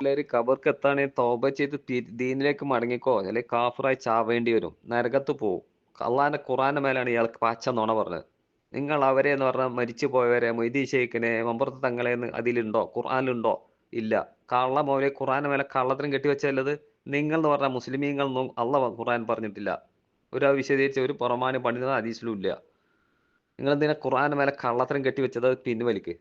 എല്ലാവരും കബർക്ക് എത്താണെ? തോബ ചെയ്ത് ദീനിലേക്ക് മടങ്ങിക്കോ. അല്ലെങ്കിൽ കാഫറായി ചാവേണ്ടി വരും. നരകത്ത് പോകും അള്ളാന്റെ ഖുറാന്റെ മേലാണ് ഇയാൾക്ക് പാച്ച നോണ പറഞ്ഞത്. നിങ്ങൾ അവരെ എന്ന് പറഞ്ഞാൽ മരിച്ചു പോയവരെ മൊയ്തീ ഷെയ്ഖിനെ മമ്പുറത്ത് തങ്ങളെ അതിലുണ്ടോ? ഖുർആാനിലുണ്ടോ? ഇല്ല. കള്ള മോലെ ഖുറാന്റെ മേലെ കള്ളത്തിനും കെട്ടിവെച്ചല്ലത് നിങ്ങൾ എന്ന് പറഞ്ഞാൽ മുസ്ലിമീങ്ങൾ ഒന്നും അള്ള ഖുറാൻ പറഞ്ഞിട്ടില്ല. ഒരു വിശദീകരിച്ച ഒരു പുറമാനും പണിത ഹദീസിലും ഇല്ല. നിങ്ങൾ എന്തിനാ ഖുറാന്റെ മേലെ കള്ളത്തിനും കെട്ടിവെച്ചത്? പിൻവലിക്ക്.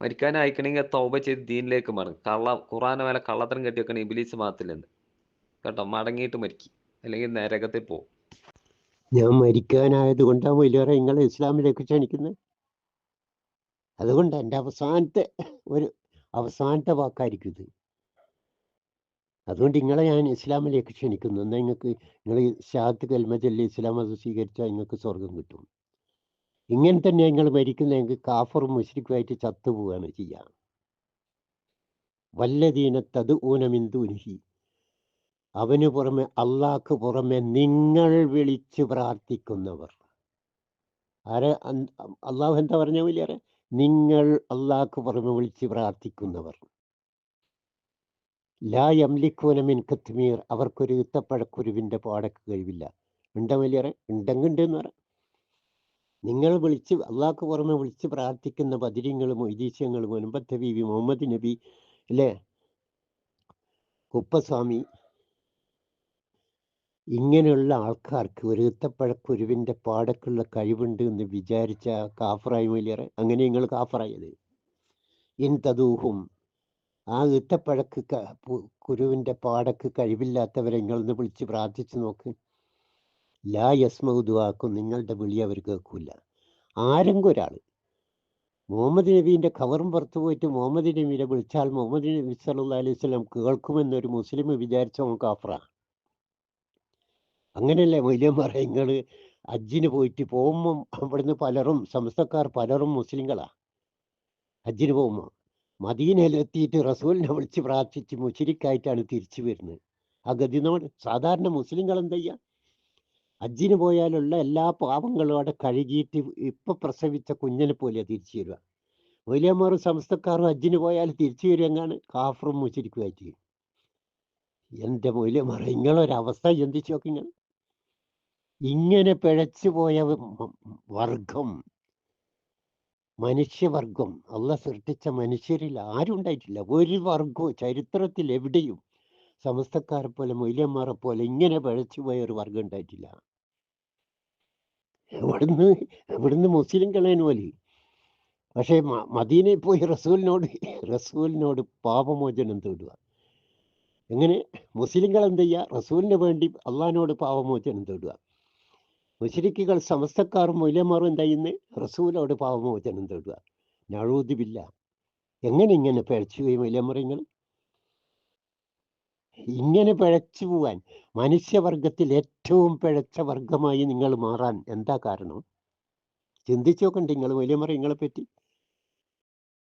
മരിക്കാൻ അയക്കണമെങ്കിൽ തൗബ ചെയ്ത് ദീനിലേക്ക് മടങ്ങും കള്ള ഖുറാന മേലെ കള്ളത്തരം കെട്ടി വെക്കണ ഇബിലീസ് മാത്രത്തില്ലെന്ന് കേട്ടോ? മടങ്ങിയിട്ട് മരിക്കും. അല്ലെങ്കിൽ നരകത്തിൽ പോകും ഞാൻ മരിക്കാനായത് കൊണ്ടാണ് വലിയവരെ നിങ്ങളെ ഇസ്ലാമിലേക്ക് ക്ഷണിക്കുന്നത് അതുകൊണ്ട് എന്റെ അവസാനത്തെ ഒരു അവസാനത്തെ വാക്കായിരിക്കും ഇത്. അതുകൊണ്ട് നിങ്ങളെ ഞാൻ ഇസ്ലാമിലേക്ക് ക്ഷണിക്കുന്നു. എന്നാൽ നിങ്ങൾക്ക് നിങ്ങൾ ഷാത്ത് കൽമജല്ലി ഇസ്ലാം മതം സ്വീകരിച്ചാൽ നിങ്ങൾക്ക് സ്വർഗം കിട്ടും. ഇങ്ങനെ തന്നെ ഞങ്ങൾ മരിക്കുന്നതെങ്കിൽ കാഫറും മുസ്ലിക്കുമായിട്ട് ചത്തുപോവുകയാണ് ചെയ്യുക വല്ലതീനത്തത് തത് ഊനമിന്ദുനിഹി അവന് പുറമെ അള്ളാഹ്ക്ക് പുറമെ നിങ്ങൾ വിളിച്ച് പ്രാർത്ഥിക്കുന്നവർ. ആരെ? അള്ളാഹു എന്താ പറഞ്ഞ വലിയ നിങ്ങൾ അള്ളാഹ്ക്ക് പുറമെ വിളിച്ച് പ്രാർത്ഥിക്കുന്നവർ. ലാ യംലിക്കൂനമിൻ കത്മീർ. അവർക്കൊരു ഈത്തപ്പഴക്കുരുവിന്റെ പാടക്ക് കഴിവില്ല. ഉണ്ടോ വലിയറെ ഉണ്ടെങ്കിൽ ഉണ്ടെന്ന് പറ. നിങ്ങൾ വിളിച്ച് അള്ളാഹ്ക്ക് പുറമെ വിളിച്ച് പ്രാർത്ഥിക്കുന്ന ബദിരിങ്ങളും മൊയ്തീസ്യങ്ങളും മുൻപത്തെ ബീവി മുഹമ്മദ് നബി അല്ലേ കുപ്പസ്വാമി ഇങ്ങനെയുള്ള ആൾക്കാർക്ക് ഒരു ഈത്തപ്പഴക്കുരുവിന്റെ പാടക്കുള്ള കഴിവുണ്ട് എന്ന് വിചാരിച്ച കാഫറായി മൂല്യറെ അങ്ങനെ നിങ്ങൾ കാഫറായത്. ഇൻ തദൂഹും ആ ഈത്തപ്പഴക്ക് ക- കുരുവിന്റെ പാടക്ക് കഴിവില്ലാത്തവരെ നിങ്ങളൊന്ന് വിളിച്ച് പ്രാർത്ഥിച്ചു നോക്ക്. ലാ യസ്മൗദുവാക്കും നിങ്ങളുടെ വിളി അവർ കേൾക്കൂല. ആരെങ്കിലും ഒരാൾ മുഹമ്മദ് നബീന്റെ ഖബറും പുറത്തു പോയിട്ട് മുഹമ്മദ് നബീനെ വിളിച്ചാൽ മുഹമ്മദ് നബി സല്ലല്ലാഹു അലൈഹി സ്വലം കേൾക്കുമെന്നൊരു മുസ്ലിം വിചാരിച്ച കാഫറ. അങ്ങനെയല്ലേ മൊയ്ലിയന്മാരെ നിങ്ങൾ പോയിട്ട് പോകുമ്പം അവിടുന്ന് പലരും സംസ്ഥക്കാർ പലരും മുസ്ലിങ്ങളാ. ഹജ്ജിന് പോകുമ്പോൾ മദീനയിലെത്തിയിട്ട് റസൂലിനെ വിളിച്ച് പ്രാർത്ഥിച്ച് മുഷിരിക്കായിട്ടാണ് തിരിച്ചു വരുന്നത്. ആ ഗതിനോട് സാധാരണ മുസ്ലിങ്ങൾ എന്താ ചെയ്യുക ഹജ്ജിന് പോയാലുള്ള എല്ലാ പാപങ്ങളും അവിടെ കഴുകിയിട്ട് ഇപ്പൊ പ്രസവിച്ച കുഞ്ഞിനെ പോലെ തിരിച്ചു വരിക. വലിയമാറും സംസ്ഥക്കാരും ഹജ്ജിന് പോയാൽ തിരിച്ചു വരുമെങ്ങാണ് കാഫറും മുഷിരിക്കുമായിട്ട് എന്റെ മൂല്യമാറ ഇങ്ങനൊരവസ്ഥ ചിന്തിച്ചു നോക്കി ഞാൻ ഇങ്ങനെ പിഴച്ചു പോയ വർഗം മനുഷ്യവർഗം അല്ല സൃഷ്ടിച്ച മനുഷ്യരിൽ ആരും ഉണ്ടായിട്ടില്ല. ഒരു വർഗവും ചരിത്രത്തിൽ എവിടെയും സമസ്തക്കാരെ പോലെ മൊയ്ലിയന്മാരെ പോലെ ഇങ്ങനെ പഴച്ചു പോയ ഒരു വർഗം ഉണ്ടായിട്ടില്ല. ഇവിടുന്ന് ഇവിടുന്ന് മുസ്ലിം കളയൻ പോലെ പക്ഷേ മദീനയിൽ പോയി റസൂലിനോട് റസൂലിനോട് പാപമോചനം തേടുക. എങ്ങനെ? മുസ്ലിങ്ങൾ എന്ത് ചെയ്യുക റസൂലിന് വേണ്ടി അള്ളഹാനോട് പാപമോചനം തേടുക. മുസ്ലിക്കുകൾ സമസ്തക്കാരും മൂല്യന്മാരും എന്താ ചെയ്യുന്നത് റസൂലോട് പാപമോചനം തേടുക. നഴുതിവില്ല എങ്ങനെ ഇങ്ങനെ പിഴച്ചു പോയി മൂല്യമുറങ്ങൾ ഇങ്ങനെ പിഴച്ചു പോവാൻ മനുഷ്യവർഗത്തിൽ ഏറ്റവും പിഴച്ച വർഗമായി നിങ്ങൾ മാറാൻ എന്താ കാരണം? ചിന്തിച്ചു നിങ്ങൾ വലിയ മറിയങ്ങളെ പറ്റി.